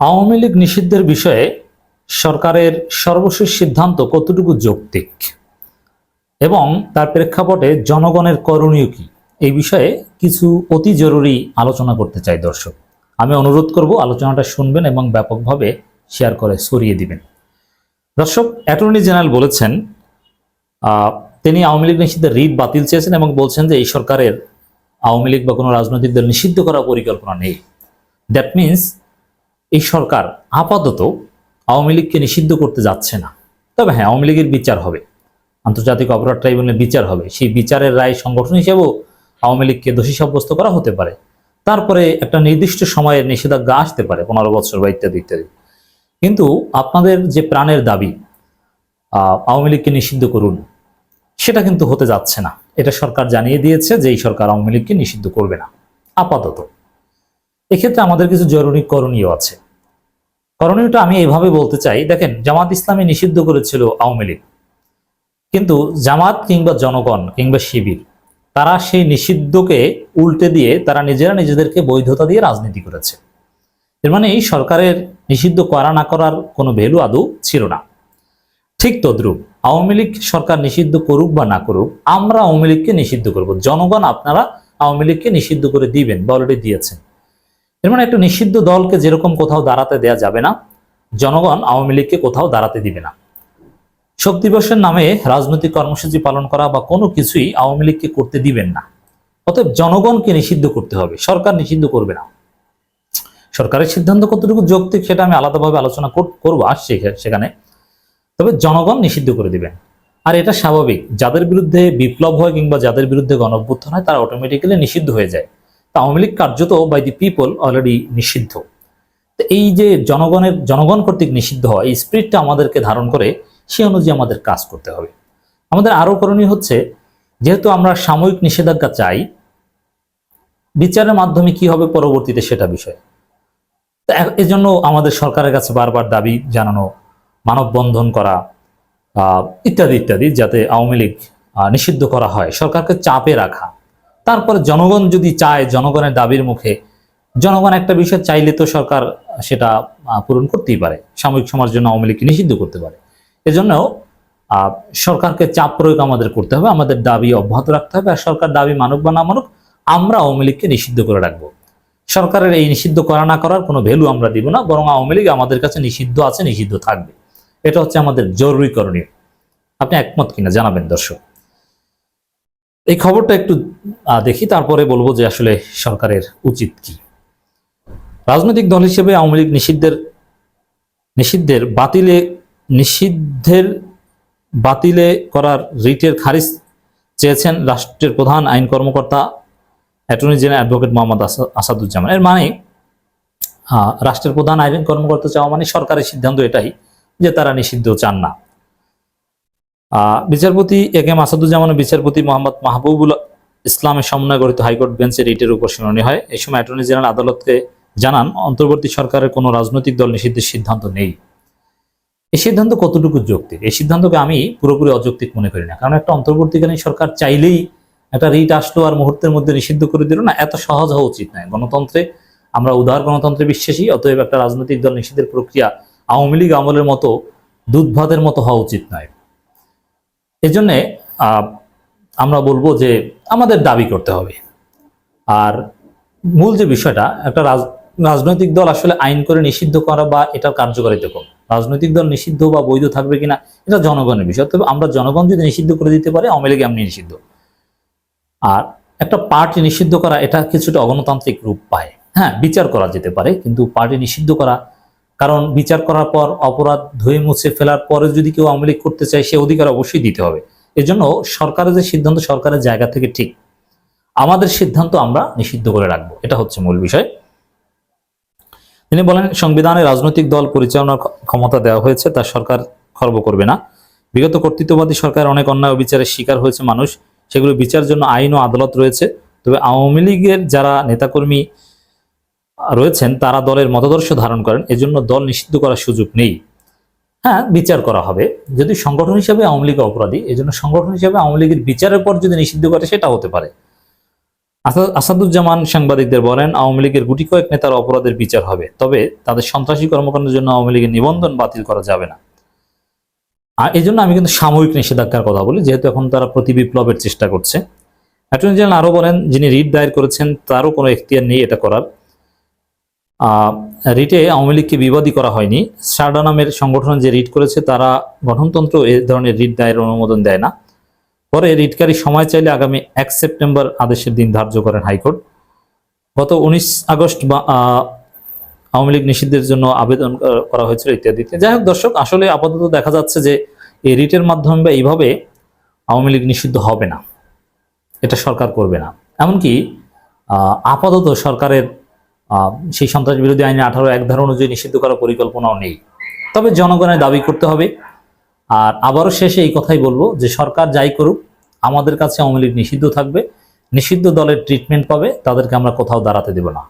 আওয়ামী লীগ নিষিদ্ধের বিষয়ে সরকারের সর্বশেষ সিদ্ধান্ত কতটুকু যৌক্তিক? এবং তার প্রেক্ষাপটে জনগণের করণীয় কি? এই বিষয়ে কিছু অতি জরুরি আলোচনা করতে চাই দর্শক। আমি অনুরোধ করব আলোচনাটা শুনবেন এবং ব্যাপকভাবে শেয়ার করে সরিয়ে দিবেন। দর্শক, অ্যাটর্নি জেনারেল বলেছেন তিনি আওয়ামী লীগ নিষিদ্ধের রিট বাতিল চেয়েছেন এবং বলছেন যে এই সরকারের আওয়ামী লীগ বা কোনো রাজনৈতিক দল নিষিদ্ধ করার পরিকল্পনা নেই। দ্যাট মিন্স এই সরকার আপাতত আওয়ামী লীগকে নিষিদ্ধ করতে যাচ্ছে না। তবে হ্যাঁ আওয়ামী লীগের বিচার হবে। আন্তর্জাতিক অপরাধ ট্রাইব্যুনালের বিচার হবে। সেই বিচারের রায় সংগঠন হিসেবেও আওয়ামী লীগকে দোষী সাব্যস্ত করা হতে পারে। তারপরে একটা নির্দিষ্ট সময়ের নিষেধাজ্ঞা আসতে পারে, পনেরো বছর বা ইত্যাদি ইত্যাদি। কিন্তু আপনাদের যে প্রাণের দাবি আওয়ামী লীগকে নিষিদ্ধ করুন, সেটা কিন্তু হতে যাচ্ছে না। এটা সরকার জানিয়ে দিয়েছে যে এই সরকার আওয়ামী লীগকে নিষিদ্ধ করবে না, আপাতত। এক্ষেত্রে আমাদের কিছু জরুরি করণীয় আছে। করণীয়টা আমি এভাবে বলতে চাই, দেখেন, জামাত ইসলামী নিষিদ্ধ করেছিল আওয়ামী লীগ। কিন্তু জামাত কিংবা জনগণ কিংবা শিবির, তারা সেই নিষিদ্ধকে উল্টে দিয়ে তারা নিজেরা নিজেদেরকে বৈধতা দিয়ে রাজনীতি করেছে। এর মানে এই সরকারের নিষিদ্ধ করা না করার কোনো ভ্যালু আদৌ ছিল না। ঠিক তদ্রুপ, আওয়ামী লীগ সরকার নিষিদ্ধ করুক বা না করুক, আমরা আওয়ামী লীগকে নিষিদ্ধ করব। জনগণ আপনারা আওয়ামী লীগকে নিষিদ্ধ করে দিবেন বা অলরেডি দিয়েছেন। এর মানে একটা নিষিদ্ধ দলকে যেরকম কোথাও দাঁড়াতে দেয়া যাবে না, জনগণ আওয়ামী লীগকে কোথাও দাঁড়াতে দিবে না। শোক দিবসের নামে রাজনৈতিক কর্মসূচি পালন করা বা কোনো কিছুই আওয়ামী লীগকে করতে দিবেন না। অতএব জনগণকে নিষিদ্ধ করতে হবে, সরকার নিষিদ্ধ করবে না। সরকারের সিদ্ধান্ত কতটুকু যৌক্তিক সেটা আমি আলাদাভাবে আলোচনা কর- করব আসছি সেখানে। তবে জনগণ নিষিদ্ধ করে দিবেন। আর এটা স্বাভাবিক, যাদের বিরুদ্ধে বিপ্লব হয় কিংবা যাদের বিরুদ্ধে গণঅভ্যুত্থান হয়, তারা অটোমেটিক্যালি নিষিদ্ধ হয়ে যায়। আওয়ামী লীগ কার্যত বাই দি পিপল অলরেডি নিষিদ্ধ। তো এই যে জনগণের, জনগণ কর্তৃক নিষিদ্ধ হয় এই স্পিরিটটা আমাদেরকে ধারণ করে, সে অনুযায়ী আমাদের কাজ করতে হবে। আমাদের আরও করণীয় হচ্ছে, যেহেতু আমরা সাময়িক নিষেধাজ্ঞা চাই, বিচারের মাধ্যমে কি হবে পরবর্তীতে সেটা বিষয়। এজন্য আমাদের সরকারের কাছে বারবার দাবি জানানো, মানববন্ধন করা ইত্যাদি ইত্যাদি, যাতে আওয়ামী লীগ নিষিদ্ধ করা হয়। সরকারকে চাপে রাখা। তারপরে জনগণ যদি চায় জনগণের দাবির মুখে, জনগণ একটা বিষয় চাইলে তো সরকার সেটা পূরণ করতেই পারে সাময়িক সময়ের জন্য আওয়ামী লীগকে নিষিদ্ধ করতে পারে। এজন্য সরকারকে চাপ প্রয়োগ আমাদের করতে হবে, আমাদের দাবি অব্যাহত রাখতে হবে, আর সরকার দাবি মানুক বা না মানুক, আমরা আওয়ামী লীগকে নিষিদ্ধ করে রাখব। সরকারের এই নিষিদ্ধ করা না করার কোনো ভ্যালু আমরা দিব না, বরং আওয়ামী লীগ আমাদের কাছে নিষিদ্ধ আছে, নিষিদ্ধ থাকবে। এটা হচ্ছে আমাদের জরুরি করণীয়। আপনি একমত কিনা জানাবেন, দর্শক? এই খবরটা একটু দেখি, তারপরে বলব যে আসলে সরকারের উচিত কি। রাজনৈতিক দল হিসেবে আওয়ামী লীগ নিষিদ্ধের নিষিদ্ধের বাতিলে নিষিদ্ধের বাতিলে করার রিটের খারিজ চেয়েছেন রাষ্ট্রের প্রধান আইন কর্মকর্তা attorney general advocate Mohammad Asaduzzaman. এর মানে রাষ্ট্রের প্রধান আইন কর্মকর্তা চাওয়া মানে সরকারের সিদ্ধান্ত এটাই যে তারা নিষিদ্ধ চান না। বিচারপতি এ কে এম বিচারপতি মোহাম্মদ মাহবুবুল ইসলামের সমন্বয় গঠিত হাইকোর্ট বেঞ্চের রিটের উপর শুনানি হয়। এই সময় অ্যাটর্নি জেনারেল আদালতকে জানান, অন্তর্বর্তী সরকারের কোনো রাজনৈতিক দল নিষিদ্ধের সিদ্ধান্ত নেই। এই সিদ্ধান্ত কতটুকু যৌক্তিক? এই সিদ্ধান্তকে আমি পুরোপুরি অযৌক্তিক মনে করি না। কারণ একটা অন্তর্বর্তীকালীন সরকার চাইলেই একটা রিট আসলো আর মুহূর্তের মধ্যে নিষিদ্ধ করে দিল না, এত সহজ হওয়া উচিত নয়। গণতন্ত্রে আমরা উদার গণতন্ত্রে বিশ্বাসী, অতএব একটা রাজনৈতিক দল নিষিদ্ধের প্রক্রিয়া আওয়ামী লীগ আমলের মতো দুধ ভাতের মতো হওয়া উচিত নয়। এজন্যে আমরা বলব যে আমাদের দাবি করতে হবে। আর মূল যে বিষয়টা, একটা রাজ- রাজনৈতিক দল আসলে আইন করে নিষিদ্ধ করা বা এটার কার্যকারিতা কম রাজনৈতিক দল নিষিদ্ধ বা বৈধ থাকবে কিনা, এটা জনগণের বিষয়। তবে আমরা জনগণ যদি নিষিদ্ধ করে দিতে পারে, আওয়ামী লীগ এমনি নিষিদ্ধ। আর একটা পার্টি নিষিদ্ধ করা, এটা কিছুটা অগণতান্ত্রিক রূপ পায়। হ্যাঁ বিচার করা যেতে পারে, কিন্তু পার্টি নিষিদ্ধ করা কারণ বিচার করার পর অপরাধ ধুয়ে মুছে ফেলার পরে যদি কেউ আওয়ামী লীগ করতে চায়, সে অধিকার অবশ্যই দিতে হবে। এজন্য সরকারের যে সিদ্ধান্ত, সরকারের জায়গা থেকে ঠিক আমাদের সিদ্ধান্ত আমরা নিষিদ্ধ করে রাখব। এটা হচ্ছে মূল বিষয়। তিনি বলেন, সংবিধানে রাজনৈতিক দল পরিচালনার ক্ষমতা দেওয়া হয়েছে, তা সরকার খর্ব করবে না। বিগত কর্তৃত্ববাদী সরকার অনেক অন্যায় বিচারের শিকার হয়েছে মানুষ। সেগুলো বিচার জন্য আইন ও আদালত রয়েছে। তবে আওয়ামী লীগের যারা নেতাকর্মী রয়েছেন, তারা দলের মতাদর্শ ধারণ করেন। এজন্য দল নিষিদ্ধ করার সুযোগ নেই। হ্যাঁ বিচার করা হবে। যদি সংগঠন হিসেবে আওয়ামী লীগ অপরাধী, এজন্য সংগঠন হিসেবে আওয়ামী লীগের বিচারের পর যদি নিষিদ্ধ করে, সেটা হতে পারে। আসাদ- আসাদুজ্জামান সাংবাদিকদের বলেন, আওয়ামী লীগের গুটি কয়েক নেতার অপরাধের বিচার হবে, তবে তাদের সন্ত্রাসী কর্মকাণ্ডের জন্য আওয়ামী লীগের নিবন্ধন বাতিল করা যাবে না। আর এই জন্য আমি কিন্তু সাময়িক নিষেধাজ্ঞার কথা বলি, যেহেতু এখন তারা প্রতি বিপ্লবের চেষ্টা করছে। অ্যাটর্নি জেনারেল আরও বলেন, যিনি রিট দায়ের করেছেন, তারও কোনো এখতিয়ার নেই এটা করার। রিটে আওয়ামী লীগকে বিবাদী করা হয়নি। সারডা নামের সংগঠন যে রিট করেছে, তারা গঠনতন্ত্র এ ধরনের রিট দায়ের অনুমোদন দেয় না। পরে রিটকারী সময় চাইলে আগামী এক সেপ্টেম্বর আদেশের দিন ধার্য করেন হাইকোর্ট। গত উনিশ আগস্ট বা আওয়ামী লীগ নিষিদ্ধের জন্য আবেদন করা হয়েছিল ইত্যাদিতে। যাই হোক দর্শক, আসলে আপাতত দেখা যাচ্ছে যে এই রিটের মাধ্যমে বা এইভাবে আওয়ামী লীগ নিষিদ্ধ হবে না। এটা সরকার করবে না। এমনকি আপাতত সরকারের সেই সন্ত্রাস বিরোধী আইনে আঠারো এক ধারা অনুযায়ী নিষিদ্ধ করার পরিকল্পনাও নেই। তবে জনগণের দাবি করতে হবে। আর আবারও শেষে এই কথাই বলব যে সরকার যাই করুক, আমাদের কাছে আওয়ামী লীগ নিষিদ্ধ থাকবে। নিষিদ্ধ দলের ট্রিটমেন্ট পাবে, তাদেরকে আমরা কোথাও দাঁড়াতে দেব না।